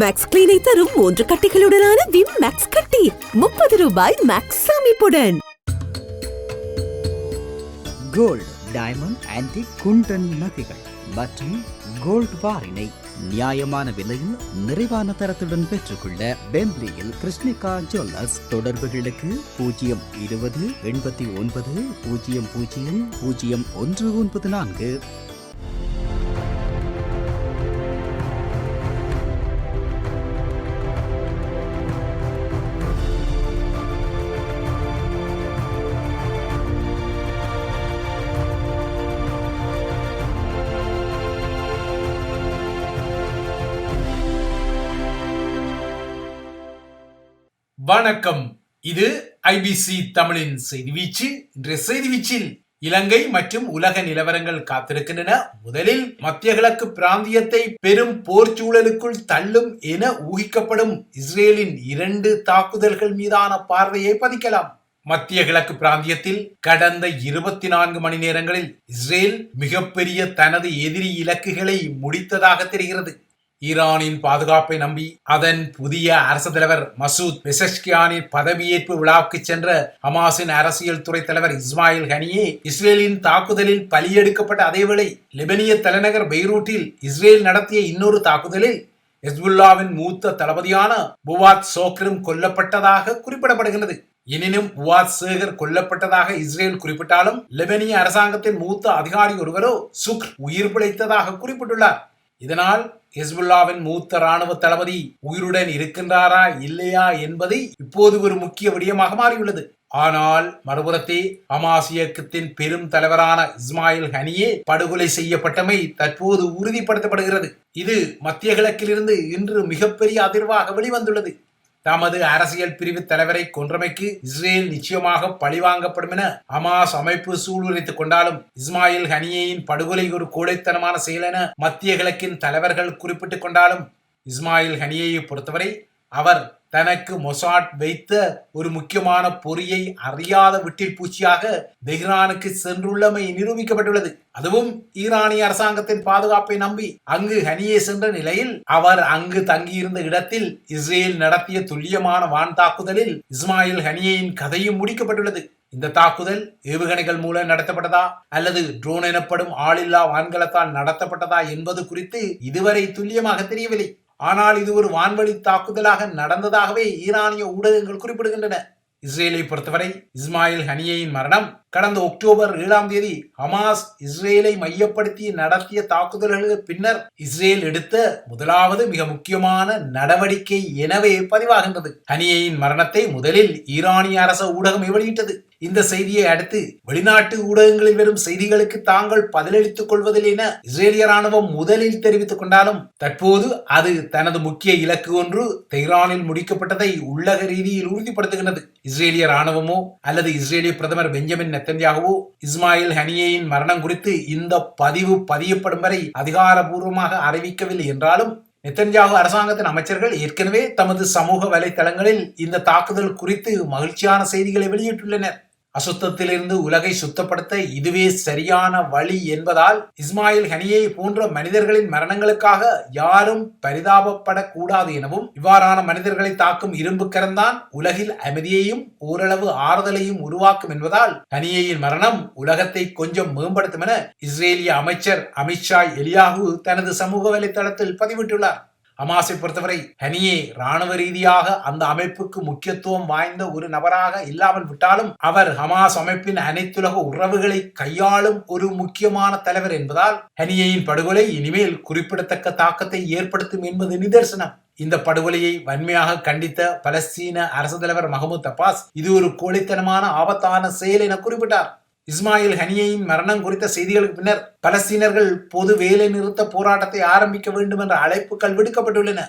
Maths கிளீனை தரும் மூன்று கட்டிகளுடனான Vim maths கட்டி. முப்பது ரூபாய் மேக்ஸ் அமைப்புடன் கோல்டு டைமண்ட் ஆன்டி குண்டன் நகைகள். மற்றும் கோல்ட் பாரினை நியாயமான விலையில் நிறைவான தரத்துடன் பெற்றுக்கொள்ள பெம்ப்லியில் கிருஷ்ணிகா ஜுவல்லர்ஸ் தொடர்புகளுக்கு பூஜ்ஜியம் இருபது எண்பத்தி ஒன்பது பூஜ்ஜியம் பூஜ்ஜியம் பூஜ்ஜியம் ஒன்று ஒன்பது நான்கு. வணக்கம். இது ஐபிசி தமிழின் செய்தி வீச்சு இன்றைய செய்தி வீச்சில் இலங்கை மற்றும் உலக நிலவரங்கள் காத்திருக்கின்றன. முதலில் மத்திய கிழக்கு பிராந்தியத்தை பெரும் போர் சூழலுக்குள் தள்ளும் என ஊகிக்கப்படும் இஸ்ரேலின் இரண்டு தாக்குதல்கள் மீதான பார்வையை பதிக்கலாம். மத்திய கிழக்கு பிராந்தியத்தில் கடந்த இருபத்தி நான்கு மணி நேரங்களில் இஸ்ரேல் மிகப்பெரிய தனது எதிரி இலக்குகளை முடித்ததாக தெரிகிறது. ஈரானின் பாதுகாப்பை நம்பி அதன் புதிய அரசு தலைவர் மசூத் பெசஷ்கியானின் பதவியேற்பு விழாவுக்கு சென்ற ஹமாஸின் அரசியல் துறை தலைவர் இஸ்மாயில் ஹனியே இஸ்ரேலின் தாக்குதலில் பலியெடுக்கப்பட்ட அதேவேளை லெபனிய தலைநகர் பெய்ரூட்டில் இஸ்ரேல் நடத்திய இன்னொரு தாக்குதலில் ஹெஸ்புல்லாவின் மூத்த தளபதியான புவாத் சோக்ரும் கொல்லப்பட்டதாக குறிப்பிடப்படுகிறது எனினும் புவாத் சேகர் கொல்லப்பட்டதாக இஸ்ரேல் குறிப்பிட்டாலும் லெபனிய அரசாங்கத்தின் மூத்த அதிகாரி ஒருவரோ சுக் உயிர் பிழைத்ததாக குறிப்பிட்டுள்ளார். இதனால் ஹிஸ்புல்லாவின் மூத்த ராணுவ தளபதி உயிருடன் இருக்கின்றாரா இல்லையா என்பதை இப்போது ஒரு முக்கிய விடயமாக மாறியுள்ளது. ஆனால் மறுபுறத்தே ஹமாஸ் இயக்கத்தின் பெரும் தலைவரான இஸ்மாயில் ஹனியே படுகொலை செய்யப்பட்டமை தற்போது உறுதிப்படுத்தப்படுகிறது. இது மத்திய கிழக்கிலிருந்து இன்று மிகப்பெரிய அதிர்வாக வெளிவந்துள்ளது. தமது அரசியல் பிரிவு தலைவரை கொன்றமைக்கு இஸ்ரேல் நிச்சயமாக பழிவாங்கப்படும் என ஹமாஸ் அமைப்பு சூளுரைத்துக் கொண்டாலும் இஸ்மாயில் ஹனியேயின் படுகொலை ஒரு கோடைத்தனமான செயல் என மத்திய கிழக்கின் தலைவர்கள் குறிப்பிட்டுக் கொண்டாலும் இஸ்மாயில் ஹனியை பொறுத்தவரை அவர் தனக்கு மொசாட் வைத்த ஒரு முக்கியமான பொறியை அறியாத விட்டில் பூச்சியாக தெஹ்ரானுக்கு சென்றுள்ளமை நிரூபிக்கப்பட்டுள்ளது. அதுவும் ஈரானிய அரசாங்கத்தின் பாதுகாப்பை நம்பி அங்கு ஹனியே சென்ற நிலையில் அவர் அங்கு தங்கியிருந்த இடத்தில் இஸ்ரேல் நடத்திய துல்லியமான வான் தாக்குதலில் இஸ்மாயில் ஹனியேயின் கதையும் முடிக்கப்பட்டுள்ளது. இந்த தாக்குதல் ஏவுகணைகள் மூலம் நடத்தப்பட்டதா அல்லது ட்ரோன் எனப்படும் ஆளில்லா வான்கலத்தால் நடத்தப்பட்டதா என்பது குறித்து இதுவரை துல்லியமாக தெரியவில்லை. ஆனால் இது ஒரு வான்வழி தாக்குதலாக நடந்ததாகவே ஈரானிய ஊடகங்கள் குறிப்பிடுகின்றன. இஸ்ரேலை பொறுத்தவரை இஸ்மாயில் ஹனியையின் மரணம் கடந்த அக்டோபர் ஏழாம் தேதி ஹமாஸ் இஸ்ரேலை மையப்படுத்தி நடத்திய தாக்குதல்களுக்கு பின்னர் இஸ்ரேல் எடுத்த முதலாவது மிக முக்கியமான நடவடிக்கை எனவே பதிவாகின்றது. ஹனியையின் மரணத்தை முதலில் ஈரானிய அரச ஊடகம் வெளியிட்டது. இந்த செய்தியை அடுத்து வெளிநாட்டு ஊடகங்களில் வரும் செய்திகளுக்கு தாங்கள் பதிலளித்துக் கொள்வதில் என இஸ்ரேலிய ராணுவம் முதலில் தெரிவித்துக் கொண்டாலும் தற்போது அது தனது முக்கிய இலக்கு ஒன்று தெஹ்ரானில் முடிக்கப்பட்டதை உள்ளக ரீதியில் உறுதிப்படுத்துகின்றது. இஸ்ரேலிய ராணுவமோ அல்லது இஸ்ரேலிய பிரதமர் பெஞ்சமின் நெத்தன்யாகவோ இஸ்மாயில் ஹனியேயின் மரணம் குறித்து இந்த பதிவு பதியப்படும் வரை அதிகாரபூர்வமாக அறிவிக்கவில்லை என்றாலும் நெத்தன்யாகு அரசாங்கத்தின் அமைச்சர்கள் ஏற்கனவே தமது சமூக வலைதளங்களில் இந்த தாக்குதல் குறித்து மகிழ்ச்சியான செய்திகளை வெளியிட்டுள்ளனர். அசுத்தத்திலிருந்து உலகை சுத்தப்படுத்த இதுவே சரியான வழி என்பதால் இஸ்மாயில் ஹனியை போன்ற மனிதர்களின் மரணங்களுக்காக யாரும் பரிதாபப்படக்கூடாது எனவும் இவ்வாறான மனிதர்களை தாக்கும் இரும்பு கரந்தான் உலகில் அமைதியையும் ஓரளவு ஆறுதலையும் உருவாக்கும் என்பதால் ஹனியையின் மரணம் உலகத்தை கொஞ்சம் மேம்படுத்தும் என இஸ்ரேலிய அமைச்சர் அமித்ஷா எலியாகு தனது சமூக வலைதளத்தில் பதிவிட்டுள்ளார். ஹமாஸை பொறுத்தவரை ஹனியே ராணுவ ரீதியாக அந்த அமைப்புக்கு முக்கியத்துவம் வாய்ந்த ஒரு நபராக இல்லாமல் விட்டாலும் அவர் ஹமாஸ் அமைப்பின் அனைத்துலக உறவுகளை கையாளும் ஒரு முக்கியமான தலைவர் என்பதால் ஹனியையின் படுகொலை இனிமேல் குறிப்பிடத்தக்க தாக்கத்தை ஏற்படுத்தும் என்பது நிதர்சனம். இந்த படுகொலையை வன்மையாக கண்டித்த பலஸ்தீன அரசு தலைவர் மஹமூத் அப்பாஸ் இது ஒரு கோழைத்தனமான ஆபத்தான செயல் என குறிப்பிட்டார். இஸ்மாயில் ஹனியையின் மரணம் குறித்த செய்திகளுக்கு பின்னர் பலஸ்தீனர்கள் பொது வேலை நிறுத்த போராட்டத்தை ஆரம்பிக்க வேண்டும் என்ற அழைப்புகள் விடுக்கப்பட்டுள்ளன.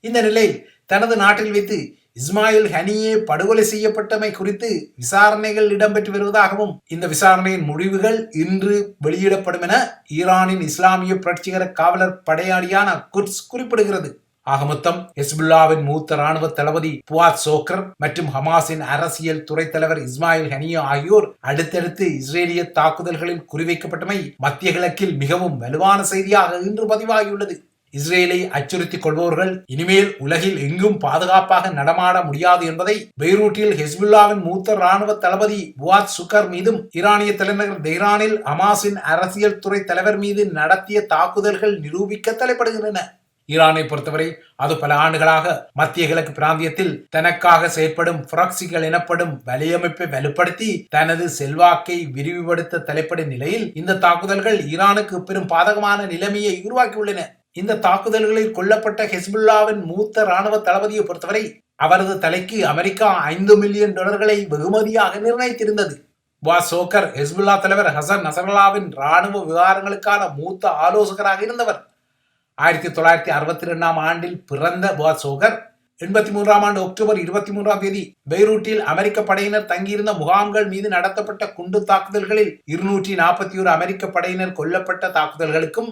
இந்த நிலையில் தனது நாட்டில் வைத்து இஸ்மாயில் ஹனியே படுகொலை செய்யப்பட்டமை குறித்து விசாரணைகள் இடம்பெற்று வருவதாகவும் இந்த விசாரணையின் முடிவுகள் இன்று வெளியிடப்படும் என ஈரானின் இஸ்லாமிய புரட்சிகர காவலர் படையாளியான குர்ஸ் குறிப்பிடுகிறது. ஆக மொத்தம் ஹெஸ்புல்லாவின் மூத்த ராணுவ தளபதி புவாத் சோக்கர் மற்றும் ஹமாஸின் அரசியல் துறை தலைவர் இஸ்மாயில் ஹனியா ஆகியோர் அடுத்தடுத்து இஸ்ரேலிய தாக்குதல்களில் குறிவைக்கப்பட்டமை மத்திய கிழக்கில் மிகவும் வலுவான செய்தியாக இன்று பதிவாகியுள்ளது. இஸ்ரேலை அச்சுறுத்திக் கொள்பவர்கள் இனிமேல் உலகில் எங்கும் பாதுகாப்பாக நடமாட முடியாது என்பதை பெய்ரூட்டில் ஹெஸ்புல்லாவின் மூத்த ராணுவ தளபதி புவாத் சுகர் மீதும் ஈரானிய தலைநகர் தெஹ்ரானில் ஹமாஸின் அரசியல் துறை தலைவர் மீது நடத்திய தாக்குதல்கள் நிரூபிக்க தலைப்படுகின்றன. ஈரானை பொறுத்தவரை அது பல ஆண்டுகளாக மத்திய கிழக்கு பிராந்தியத்தில் தனக்காக செயற்படும் புராக்சிகள் எனப்படும் வலையமைப்பை வலுப்படுத்தி தனது செல்வாக்கை விரிவுபடுத்த தலைப்படும் நிலையில் இந்த தாக்குதல்கள் ஈரானுக்கு பெரும் பாதகமான நிலைமையை உருவாக்கியுள்ளன. இந்த தாக்குதல்களில் கொல்லப்பட்ட ஹெஸ்புல்லாவின் மூத்த ராணுவ தளபதியை பொறுத்தவரை அவரது தலைக்கு அமெரிக்கா ஐந்து மில்லியன் டாலர்களை வெகுமதியாக நிர்ணயித்திருந்தது. வா சோக்கர் ஹெஸ்புல்லா தலைவர் ஹசன் நசரல்லாவின் ராணுவ விவகாரங்களுக்கான மூத்த ஆலோசகராக இருந்தவர். ஆயிரத்தி தொள்ளாயிரத்தி அறுபத்தி ரெண்டாம் ஆண்டில் பிறந்த பாசோகர் எண்பத்தி மூன்றாம் ஆண்டு அக்டோபர் இருபத்தி மூன்றாம் தேதி பெய்ரூட்டில் அமெரிக்க படையினர் தங்கியிருந்த முகாம்கள் மீது நடத்தப்பட்ட குண்டு தாக்குதல்களில் இருநூற்றி நாற்பத்தி ஒரு அமெரிக்க படையினர் கொல்லப்பட்ட தாக்குதல்களுக்கும்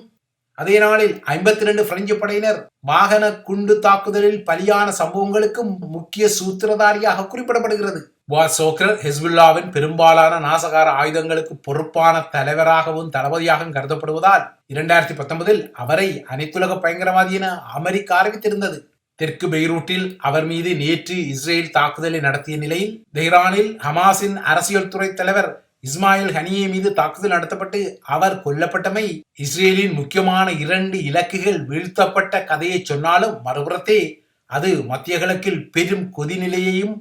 அதே நாளில் ஐம்பத்தி ரெண்டு பிரெஞ்சு படையினர் வாகன குண்டு தாக்குதலில் பலியான சம்பவங்களுக்கும் முக்கிய சூத்திரதாரியாக குறிப்பிடப்படுகிறது. சோக்கர் ஹெஸ்புல்லாவின் பெரும்பாலான நாசகார ஆயுதங்களுக்கு பொறுப்பான தலைவராகவும் தளபதியாகவும் கருதப்படுவதால் இரண்டாயிரத்தி பத்தொன்பதில் அவரை அனைத்துலக பயங்கரவாதி என அமெரிக்கா அறிவித்திருந்தது. தெற்கு பெய்ரூட்டில் அவர் மீது நேற்று இஸ்ரேல் தாக்குதலை நடத்திய நிலையில் தெஹ்ரானில் ஹமாஸின் அரசியல் துறை தலைவர் இஸ்மாயில் ஹனியே மீது தாக்குதல் நடத்தப்பட்டு அவர் கொல்லப்பட்டமை இஸ்ரேலின் முக்கியமான இரண்டு இலக்குகள் வீழ்த்தப்பட்ட கதையை சொன்னாலும் மறுபுறத்தே அது மத்திய கிழக்கில் பெரும் கொதிநிலையையும்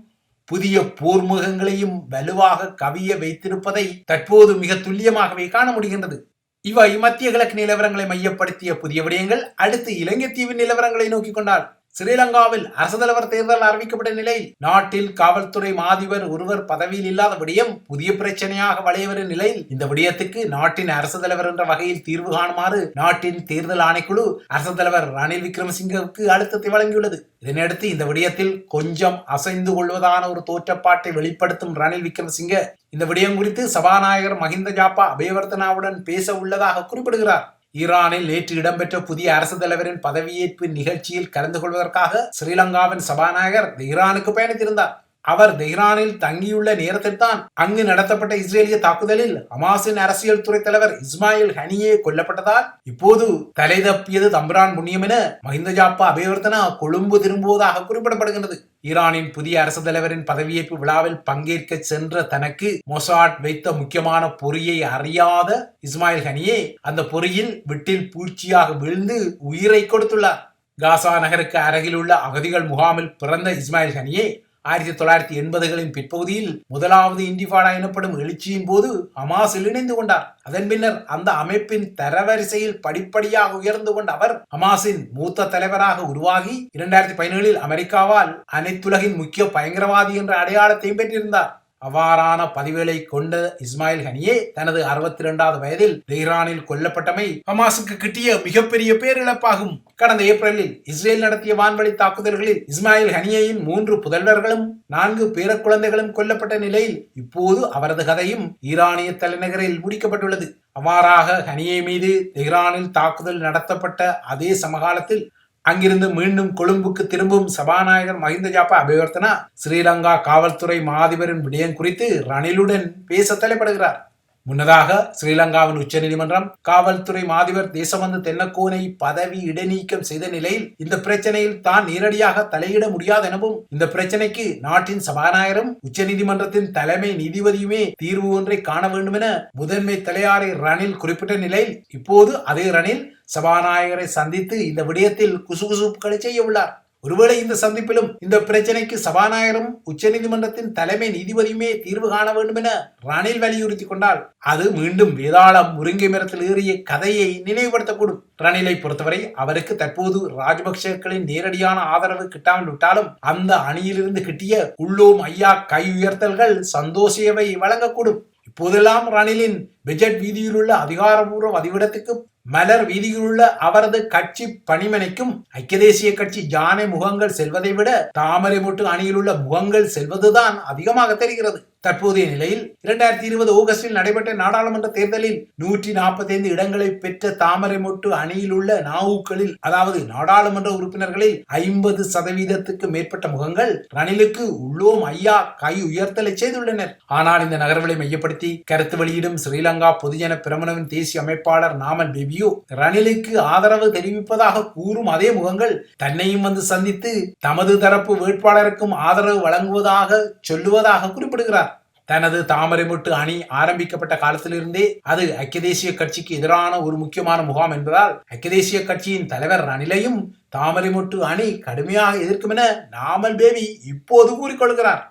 புதிய போர்முகங்களையும் வலுவாக கவிய வைத்திருப்பதை தற்போது மிக துல்லியமாகவே காண முடிகின்றது. இவை மத்திய கிழக்கு நிலவரங்களை மையப்படுத்திய புதிய விடயங்கள் அடுத்து இலங்கை தீவின் நிலவரங்களை நோக்கி கொண்டால் ஸ்ரீலங்காவில் அரசு தலைவர் தேர்தல் அறிவிக்கப்பட்ட நிலையில் நாட்டில் காவல்துறை மாதிபர் ஒருவர் பதவியில் இல்லாத விடயம் புதிய பிரச்சனையாக வளையவரும் நிலையில் இந்த விடயத்துக்கு நாட்டின் அரசு தலைவர் என்ற வகையில் தீர்வு காணுமாறு நாட்டின் தேர்தல் ஆணைக்குழு அரசு தலைவர் ரணில் விக்ரமசிங்கவுக்கு அழுத்தத்தை வழங்கியுள்ளது. இதனையடுத்து இந்த விடயத்தில் கொஞ்சம் அசைந்து கொள்வதான ஒரு தோற்றப்பாட்டை வெளிப்படுத்தும் ரணில் விக்ரமசிங்க இந்த விடயம் குறித்து சபாநாயகர் மஹிந்த ஜாப்பா அபயவர்த்தனாவுடன் பேச உள்ளதாக குறிப்பிடுகிறார். ஈரானில் நேற்று இடம்பெற்ற புதிய அரசு தலைவரின் பதவியேற்பு நிகழ்ச்சியில் கலந்து கொள்வதற்காக ஸ்ரீலங்காவின் சபாநாயகர் ஈரானுக்கு பயணித்திருந்தார். அவர் தெஹ்ரானில் தங்கியுள்ள நேரத்தில் தான் அங்கு நடத்தப்பட்ட இஸ்ரேலிய தாக்குதலில் ஹமாஸின் அரசியல் துறை தலைவர் இஸ்மாயில் ஹனியே கொல்லப்பட்டதால் இப்போது தலை தப்பியது தம்பரான் புண்ணியம் என மஹிந்த ஜாப்பா அபிவர்த்தனா கொழும்பு திரும்புவதாக குறிப்பிடப்படுகிறது ஈரானின் புதிய அரசு தலைவரின் பதவியேற்பு விழாவில் பங்கேற்க சென்ற தனக்கு மொசாட் வைத்த முக்கியமான பொறியை அறியாத இஸ்மாயில் ஹனியே அந்த பொறியில் விட்டில் பூச்சியாக விழுந்து உயிரை கொடுத்துள்ளார். காசா நகருக்கு அருகில் உள்ள அகதிகள் முகாமில் பிறந்த இஸ்மாயில் ஹனியே ஆயிரத்தி தொள்ளாயிரத்தி எண்பதுகளின் பிற்பகுதியில் முதலாவது இண்டிஃபாடா எனப்படும் எழுச்சியின் போது ஹமாஸில் இணைந்து கொண்டார். அதன் பின்னர் அந்த அமைப்பின் தரவரிசையில் படிப்படியாக உயர்ந்து கொண்ட அவர் ஹமாஸின் மூத்த தலைவராக உருவாகி இரண்டாயிரத்தி பதினேழில் அமெரிக்காவால் அனைத்துலகின் முக்கிய பயங்கரவாதி என்ற அடையாளத்தையும் பெற்றிருந்தார். அவ்வாறான பதிவுகளை கொண்ட இஸ்மாயில் ஹனியே தனது அறுபத்தி இரண்டாவது வயதில் தெஹ்ரானில் கொல்லப்பட்டமை ஹமாஸுக்கு கிட்டிய மிகப்பெரிய பேரிழப்பாகும். கடந்த ஏப்ரலில் இஸ்ரேல் நடத்திய வான்வழி தாக்குதல்களில் இஸ்மாயில் ஹனியையின் மூன்று புதல்வர்களும் நான்கு பேர குழந்தைகளும் கொல்லப்பட்ட நிலையில் இப்போது அவரது கதையும் ஈரானிய தலைநகரில் முடிக்கப்பட்டுள்ளது. அவ்வாறாக ஹனியே மீது தெஹ்ரானில் தாக்குதல் நடத்தப்பட்ட அதே சமகாலத்தில் அங்கிருந்து மீண்டும் கொழும்புக்கு திரும்பும் சபாநாயகர் மஹிந்த ஜாப்பா அபிவர்த்தனா ஸ்ரீலங்கா காவல்துறை மாதிபரின் விடயம் குறித்து ரணிலுடன் பேச தலைப்படுகிறார். முன்னதாக ஸ்ரீலங்காவின் உச்சநீதிமன்றம் காவல்துறை மாதிபர் தேசபந்து தென்னக்கோனை பதவி இடைநீக்கம் செய்த நிலையில் இந்த பிரச்சனையில் தான் நேரடியாக தலையிட முடியாது எனவும் இந்த பிரச்சனைக்கு நாட்டின் சபாநாயகரும் உச்சநீதிமன்றத்தின் தலைமை நீதிபதியுமே தீர்வு ஒன்றை காண வேண்டும் என முதன்மை தலையாரை ரணில் குறிப்பிட்ட நிலையில் இப்போது அதே ரணில் சபாநாயகரை சந்தித்து இந்த விடயத்தில் குசுகுசுப்புகளை செய்ய உள்ளார். ஒருவேளை இந்த சந்திப்பிலும் இந்த பிரச்சனைக்கு சபாநாயகரும் உச்சநீதிமன்றத்தின் தலைமை நீதிபதியுமே தீர்வு காண வேண்டும் என ரணில் வலியுறுத்தி கொண்டால் அது மீண்டும் வேதாளம் முருங்கை மரத்தில் ஏறிய கதையை நினைவுபடுத்தக்கூடும். ரணிலை பொறுத்தவரை அவருக்கு தற்போது ராஜபக்சேக்களின் நேரடியான ஆதரவு கிட்டாமல் விட்டாலும் அந்த அணியிலிருந்து கிட்டிய உள்ளோம் ஐயா கை உயர்த்தல்கள் சந்தோஷவை வழங்கக்கூடும். இப்போதெல்லாம் ரணிலின் பெஜெட் வீதியில் உள்ள அதிகாரபூர்வ அதிவிடத்துக்கு மலர் வீதியிலுள்ள அவரது கட்சி பணிமனைக்கும் ஐக்கிய தேசிய கட்சி ஜானை முகங்கள் செல்வதை விட தாமரை மொட்டு அணியில் உள்ள முகங்கள் செல்வதுதான் அதிகமாக தெரிகிறது. தற்போதைய நிலையில் இரண்டாயிரத்தி இருபது ஆகஸ்டில் நடைபெற்ற நாடாளுமன்ற தேர்தலில் நூற்றி நாற்பத்தைந்து இடங்களை பெற்ற தாமரை மொட்டு அணியில் உள்ள நாவுக்களில் அதாவது நாடாளுமன்ற உறுப்பினர்களில் ஐம்பது சதவீதத்துக்கு மேற்பட்ட முகங்கள் ரணிலுக்கு உள்ளோம் ஐயா கை உயர்த்தலை செய்துள்ளனர். ஆனால் இந்த நகர்வுகளை மையப்படுத்தி கருத்து வெளியிடும் ஸ்ரீலங்கா ஸ்ரீலங்கா பொதுஜன பிரமணவின் தேசிய அமைப்பாளர் நாமல் பேபியோ ரணிலுக்கு ஆதரவு தெரிவிப்பதாக கூறும் அதே முகங்கள் தன்னையும் வந்து சந்தித்து தமது தரப்பு வேட்பாளருக்கும் ஆதரவு வழங்குவதாக சொல்லுவதாக குறிப்பிடுகிறார். தனது தாமரைமுட்டு அணி ஆரம்பிக்கப்பட்ட காலத்திலிருந்தே அது ஐக்கிய தேசிய கட்சிக்கு எதிரான ஒரு முக்கியமான முகாம் என்பதால் ஐக்கிய தேசிய கட்சியின் தலைவர் ரணிலையும் தாமரைமுட்டு அணி கடுமையாக எதிர்க்கும் என நாமல் பேபி இப்போது கூறிக்கொள்கிறார்.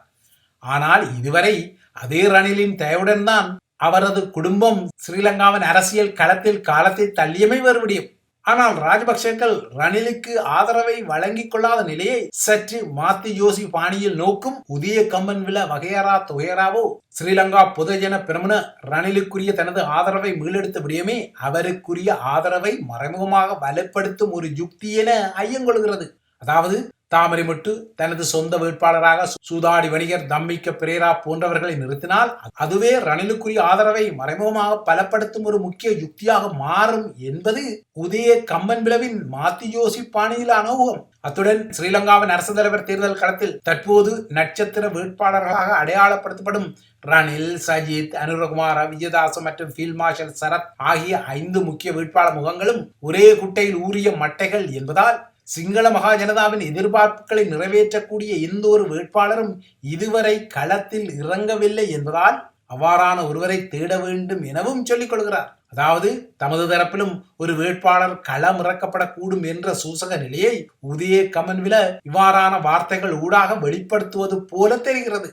ஆனால் இதுவரை அதே ரணிலின் தயவுடன் தான் அவரது குடும்பம் ஸ்ரீலங்காவின் அரசியல் களத்தில் காலத்தை தள்ளியமை மறுபடியும் ஆனால் ராஜபக்சேக்கள் ரணிலுக்கு ஆதரவை வழங்கிக் கொள்ளாத நிலையை சற்று மாத்தி யோசி பாணியில் நோக்கும் உதய கம்பன் வில வகையரா துயராவோ ஸ்ரீலங்கா பொதுஜன பிரமுன ரணிலுக்குரிய தனது ஆதரவை மீளெடுத்த விடயமே அவருக்குரிய ஆதரவை மறைமுகமாக வலுப்படுத்தும் ஒரு யுக்தி என ஐயங்கொள்கிறது. அதாவது தாமரைமுட்டு தனது சொந்த வேட்பாளராக சூதாடி வணிகர் தம்மிக்க பிரேரா போன்றவர்களை நிறுத்தினால் அதுவே ரணிலுக்குரிய ஆதரவை மறைமுகமாக பலப்படுத்தும் ஒரு முக்கிய யுக்தியாக மாறும் என்பது உதய கம்பன் பிளவின் மாத்தி ஜோசி பாணியிலான ஊகம் அத்துடன் ஸ்ரீலங்காவின் அரசு தலைவர் தேர்தல் களத்தில் தற்போது நட்சத்திர வேட்பாளர்களாக அடையாளப்படுத்தப்படும் ரணில் சஜித் அனுரகுமார் விஜயதாச மற்றும் ஃபீல்ட் மார்ஷல் சரத் ஆகிய ஐந்து முக்கிய வேட்பாளர் முகங்களும் ஒரே குட்டையில் ஊறிய மட்டைகள் என்பதால் சிங்கள மகாஜனதாவின் எதிர்பார்ப்புகளை நிறைவேற்றக்கூடிய எந்த ஒரு வேட்பாளரும் இதுவரை களத்தில் இறங்கவில்லை என்பதால் அவ்வாறான ஒருவரை தேட வேண்டும் எனவும் சொல்லிக் கொள்கிறார். அதாவது தமது தரப்பிலும் ஒரு வேட்பாளர் களம் இறக்கப்படக்கூடும் என்ற சூசக நிலையை உதய கமன்வில இவ்வாறான வார்த்தைகள் ஊடாக வெளிப்படுத்துவது போல தெரிகிறது.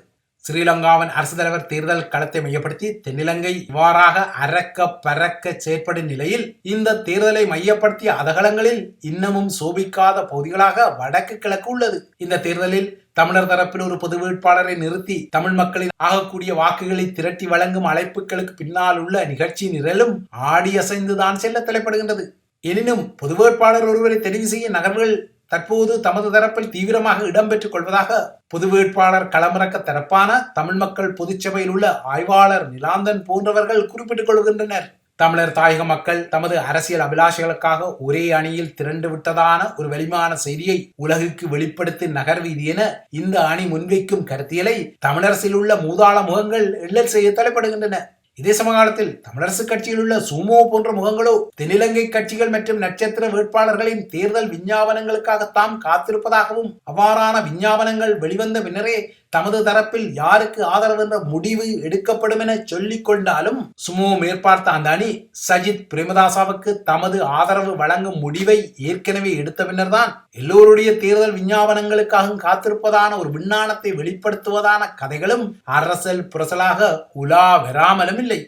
ஸ்ரீலங்காவின் அரசு தலைவர் தேர்தல் களத்தை மையப்படுத்தி தென்னிலங்கை இவ்வாறாக அறக்க பறக்க செயற்படும் நிலையில் இந்த தேர்தலை மையப்படுத்திய அதகலங்களில் இன்னமும் சோபிக்காத பகுதிகளாக வடக்கு கிழக்கு உள்ளது. இந்த தேர்தலில் தமிழர் தரப்பில் ஒரு பொது வேட்பாளரை நிறுத்தி தமிழ் மக்களின் ஆகக்கூடிய வாக்குகளை திரட்டி வழங்கும் அழைப்புகளுக்கு பின்னால் உள்ள நிகழ்ச்சி நிரலும் ஆடி அசைந்துதான் செல்ல தலைப்படுகின்றது. எனினும் பொது வேட்பாளர் ஒருவரை தெரிவு செய்ய நகர்வுகள் தற்போது தமது தரப்பில் தீவிரமாக இடம்பெற்றுக் கொள்வதாக பொது வேட்பாளர் களமிறக்க தரப்பான தமிழ் மக்கள் பொதுச்சபையில் உள்ள ஆய்வாளர் நிலாந்தன் போன்றவர்கள் குறிப்பிட்டுக் கொள்கின்றனர். தமிழர் தாயக மக்கள் தமது அரசியல் அபிலாஷைகளுக்காக ஒரே அணியில் திரண்டு விட்டதான ஒரு வெளிமான செய்தியை உலகுக்கு வெளிப்படுத்தி நகர்வீதி என இந்த அணி முன்வைக்கும் கருத்தியலை தமிழரசில் உள்ள மூதாள முகங்கள் எள்ளல் செய்ய தலைப்படுகின்றன இதே சமகாலத்தில் தமிழரசு கட்சியில் உள்ள சுமோ போன்ற முகங்களோ தென்னிலங்கை கட்சிகள் மற்றும் நட்சத்திர வேட்பாளர்களின் தேர்தல் விஞ்ஞாபனங்களுக்காக தாம் காத்திருப்பதாகவும் அவ்வாறான விஞ்ஞாபனங்கள் வெளிவந்த பின்னரே தமது தரப்பில் யாருக்கு ஆதரவு என்ற முடிவு எடுக்கப்படும் என சொல்லிக் கொண்டாலும் சுமோ மேற்பார்த்த அந்த அணி சஜித் பிரேமதாசாவுக்கு தமது ஆதரவு வழங்கும் முடிவை ஏற்கனவே எடுத்த பின்னர்தான் எல்லோருடைய தேர்தல் விஞ்ஞாபனங்களுக்காக காத்திருப்பதான ஒரு விஞ்ஞானத்தை வெளிப்படுத்துவதான கதைகளும் அரசல் புரசலாக உலா வராமலும் இல்லை.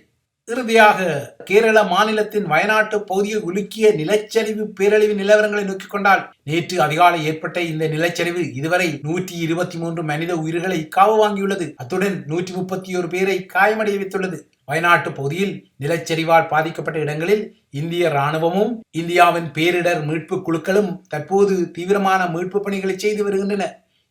இறுதியாக கேரள மாநிலத்தின் வயநாட்டு பகுதியை உலுக்கிய நிலச்சரிவு பேரழிவு நிலவரங்களை நோக்கிக் கொண்டால் நேற்று அதிகாலை ஏற்பட்ட இந்த நிலச்சரிவு இதுவரை நூற்றி இருபத்தி மூன்று மனித உயிர்களை காவு வாங்கியுள்ளது. அத்துடன் நூற்றி முப்பத்தி ஒரு பேரை காயமடைய வைத்துள்ளது. வயநாட்டு பகுதியில் நிலச்சரிவால் பாதிக்கப்பட்ட இடங்களில் இந்திய ராணுவமும் இந்தியாவின் பேரிடர் மீட்பு குழுக்களும் தற்போது தீவிரமான மீட்பு பணிகளை செய்து வருகின்றன.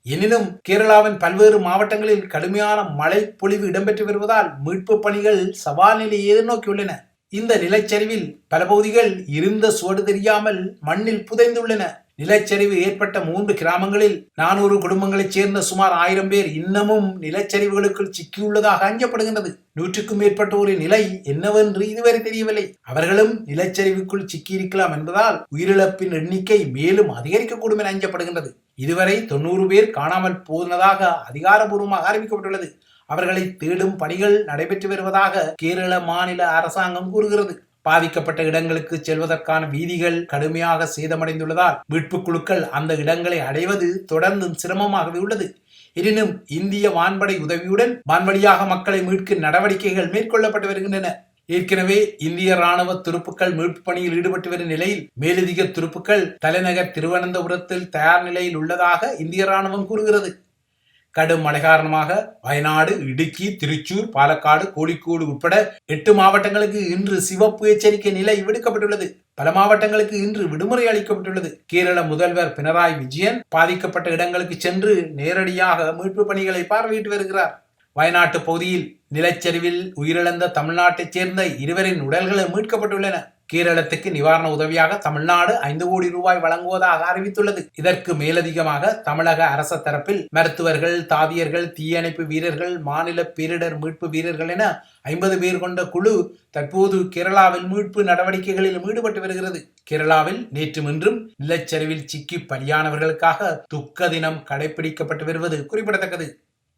எனினும் கேரளாவின் பல்வேறு மாவட்டங்களில் கடுமையான மழை பொழிவு இடம்பெற்று வருவதால் மீட்பு பணிகள் சவால் நிலையை எதிர்நோக்கியுள்ளன இந்த நிலச்சரிவில் பல பகுதிகள் இருந்த சுவடு தெரியாமல் மண்ணில் புதைந்துள்ளன. நிலச்சரிவு ஏற்பட்ட மூன்று கிராமங்களில் நானூறு குடும்பங்களைச் சேர்ந்த சுமார் ஆயிரம் பேர் இன்னமும் நிலச்சரிவுகளுக்குள் சிக்கியுள்ளதாக அஞ்சப்படுகின்றது. நூற்றுக்கும் மேற்பட்டோரின் நிலை என்னவென்று இதுவரை தெரியவில்லை. அவர்களும் நிலச்சரிவுக்குள் சிக்கியிருக்கலாம் என்பதால் உயிரிழப்பின் எண்ணிக்கை மேலும் அதிகரிக்கக்கூடும் என அஞ்சப்படுகின்றது. இதுவரை தொண்ணூறு பேர் காணாமல் போனதாக அதிகாரபூர்வமாக அறிவிக்கப்பட்டுள்ளது. அவர்களை தேடும் பணிகள் நடைபெற்று வருவதாக கேரள மாநில அரசாங்கம் கூறுகிறது. பாதிக்கப்பட்ட இடங்களுக்கு செல்வதற்கான வீதிகள் கடுமையாக சேதமடைந்துள்ளதால் மீட்பு குழுக்கள் அந்த இடங்களை அடைவது தொடர்ந்தும் சிரமமாகவே உள்ளது. எனினும் இந்திய வான்படை உதவியுடன் வான்வழியாக மக்களை மீட்கும் நடவடிக்கைகள் மேற்கொள்ளப்பட்டு வருகின்றன. ஏற்கனவே இந்திய ராணுவ துருப்புக்கள் மீட்பு பணியில் ஈடுபட்டு வரும் நிலையில் மேலதிக துருப்புக்கள் தலைநகர் திருவனந்தபுரத்தில் தயார் நிலையில் உள்ளதாக இந்திய ராணுவம் கூறுகிறது. கடும் மழை காரணமாக வயநாடு இடுக்கி திருச்சூர் பாலக்காடு கோழிக்கோடு உட்பட எட்டு மாவட்டங்களுக்கு இன்று சிவப்பு எச்சரிக்கை நிலை விடுக்கப்பட்டுள்ளது. பல மாவட்டங்களுக்கு இன்று விடுமுறை அளிக்கப்பட்டுள்ளது. கேரள முதல்வர் பினராயி விஜயன் பாதிக்கப்பட்ட இடங்களுக்கு சென்று நேரடியாக மீட்பு பணிகளை பார்வையிட்டு வருகிறார். வயநாட்டு பகுதியில் நிலச்சரிவில் உயிரிழந்த தமிழ்நாட்டைச் சேர்ந்த இருவரின் உடல்கள் மீட்கப்பட்டுள்ளன. கேரளத்துக்கு நிவாரண உதவியாக தமிழ்நாடு ஐந்து கோடி ரூபாய் வழங்குவதாக அறிவித்துள்ளது. இதற்கு மேலதிகமாக தமிழக அரச தரப்பில் மருத்துவர்கள் தாதியர்கள் தீயணைப்பு வீரர்கள் மாநில பேரிடர் மீட்பு வீரர்கள் என ஐம்பது பேர் கொண்ட குழு தற்போது கேரளாவில் மீட்பு நடவடிக்கைகளில் ஈடுபட்டு வருகிறது. கேரளாவில் நேற்று இன்றும் நிலச்சரிவில் சிக்கி பலியானவர்களுக்காக துக்க தினம் கடைபிடிக்கப்பட்டு வருவது குறிப்பிடத்தக்கது.